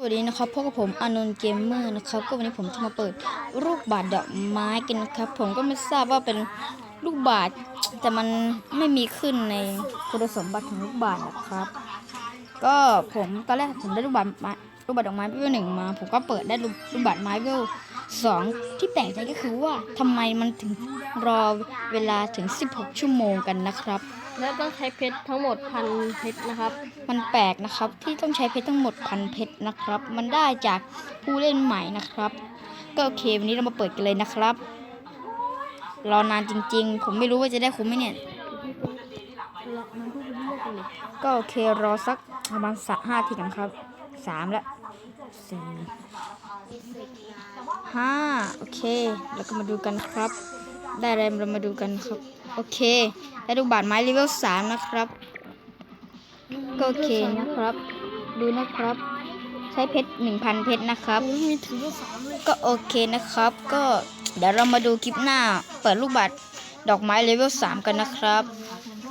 สวัสดีนะครับพบกับผมอานนท์เกมเมอร์นะครับ ก็วันนี้ผมจะมาเปิดลูกบาศก์ดอกไม้กันนะครับ ผมก็ไม่ทราบว่าเป็นลูกบาศก์แต่มันไม่มีขึ้นในคุณสมบัติของลูกบาศก์นะครับ ก็ผมตอนแรกผมได้ลูกบาศก์ม้ ลูกบาศก์ดอกไม้เวลหนึ่งมา ผมก็เปิดได้ลูกลูกบาศก์ไม้เวลสองที่แปลกใจก็คือว่าทำไมมันถึงรอเวลาถึง 16 ชั่วโมงกันนะครับ แล้วต้องใช้เพชรทั้งหมดพันเพชรนะครับ มันแปลกนะครับที่ต้องใช้เพชรทั้งหมดพันเพชรนะครับ มันได้จากผู้เล่นใหม่นะครับ ก็โอเควันนี้เรามาเปิดกันเลยนะครับ รอนานจริง ๆ ผมไม่รู้ว่าจะได้คุ้มไหมเนี่ยก็โอเครอสักประมาณสักห้าทีกันครับ สามแล้วสี่ห้าโอเค แล้วก็มาดูกันครับ ได้อะไรเรามาดูกันครับ โอเค ได้ดูกบาทไม้เลเวลสามนะครับ ก็โอเคนะครับ ดูนะครับ ใช้เพชรหนึ่งพันเพชรนะครับ ก็โอเคนะครับ ก็เดี๋ยวเรามาดูคลิปหน้า เปิดลูกบัตรดอกไม้เลเวล3กันนะครับ